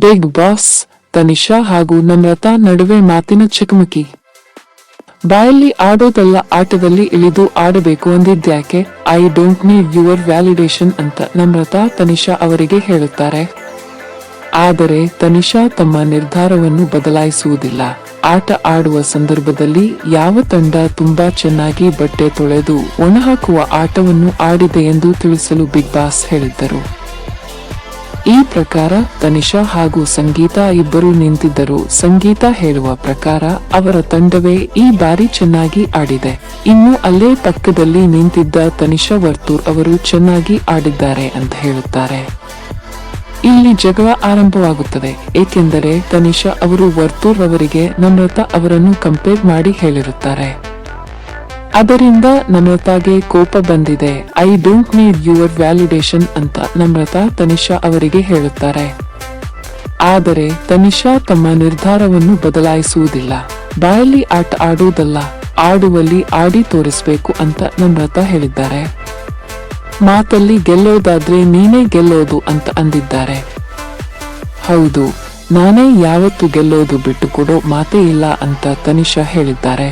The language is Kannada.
ಬಿಗ್ ಬಾಸ್, ತನಿಷಾ ಹಾಗೂ ನಮ್ರತಾ ನಡುವೆ ಮಾತಿನ ಚಕಮಕಿ. ಬಾಯಲ್ಲಿ ಆಡೋದಲ್ಲ ಆಟದಲ್ಲಿ ಇಳಿದು ಆಡಬೇಕು ಅಂದಿದ್ಯಾಕೆ I don't need your validation ಅಂತ ನಮ್ರತಾ, ತನಿಷಾ ಅವರಿಗೆ ಹೇಳುತ್ತಾರೆ. ಆದರೆ ತನಿಷಾ ತಮ್ಮ ನಿರ್ಧಾರವನ್ನು ಬದಲಾಯಿಸುವುದಿಲ್ಲ. ಆಟ ಆಡುವ ಸಂದರ್ಭದಲ್ಲಿ ಯಾವ ತಂಡ ತುಂಬಾ ಚೆನ್ನಾಗಿ ಬಟ್ಟೆ ತೊಳೆದು ಒಣಹಾಕುವ ಆಟವನ್ನು ಆಡಿದೆ ಎಂದು ತಿಳಿಸಲು ಬಿಗ್ ಬಾಸ್ ಹೇಳಿದ್ದರು. ಈ ಪ್ರಕಾರ ತನಿಷಾ ಹಾಗೂ ಸಂಗೀತ ಇಬ್ಬರು ನಿಂತಿದ್ದರು. ಸಂಗೀತ ಹೇಳುವ ಪ್ರಕಾರ ಅವರ ತಂಡವೇ ಈ ಬಾರಿ ಚೆನ್ನಾಗಿ ಆಡಿದೆ. ಇನ್ನು ಅಲ್ಲೇ ಪಕ್ಕದಲ್ಲಿ ನಿಂತಿದ್ದ ತನಿಷಾ ವರ್ತೂರ್ ಅವರು ಚೆನ್ನಾಗಿ ಆಡಿದ್ದಾರೆ ಅಂತ ಹೇಳುತ್ತಾರೆ. ಇಲ್ಲಿ ಜಗಳ ಆರಂಭವಾಗುತ್ತದೆ. ಏಕೆಂದರೆ ತನಿಷಾ ಅವರು ವರ್ತೂರ್ ಅವರಿಗೆ ನಮ್ರತಾ ಅವರನ್ನು ಕಂಪೇರ್ ಮಾಡಿ ಹೇಳಿರುತ್ತಾರೆ. ಅದರಿಂದ ನಮ್ರತಾಗೆ ಕೋಪ ಬಂದಿದೆ. I don't need your validation ಅಂತ ನಮ್ರತಾ ತನಿಷಾ ಅವರಿಗೆ ಹೇಳುತ್ತಾರೆ. ಆದರೆ ತನಿಷಾ ತಮ್ಮ ನಿರ್ಧಾರವನ್ನು ಬದಲಾಯಿಸುವುದಿಲ್ಲ. ಬಾಯಲ್ಲಿ ಆಟ ಆಡುವುದಲ್ಲ, ಆಡುವಲ್ಲಿ ಆಡಿ ತೋರಿಸಬೇಕು ಅಂತ ನಮ್ರತಾ ಹೇಳಿದ್ದಾರೆ. ಮಾತಲ್ಲಿ ಗೆಲ್ಲೋದಾದ್ರೆ ನೀನೇ ಗೆಲ್ಲೋದು ಅಂತ ಅಂದಿದ್ದಾರೆ. ಹೌದು, ನಾನೇ ಯಾವತ್ತು ಗೆಲ್ಲೋದು ಬಿಟ್ಟುಕೊಡೋ ಮಾತೇ ಇಲ್ಲ ಅಂತ ತನಿಷಾ ಹೇಳಿದ್ದಾರೆ.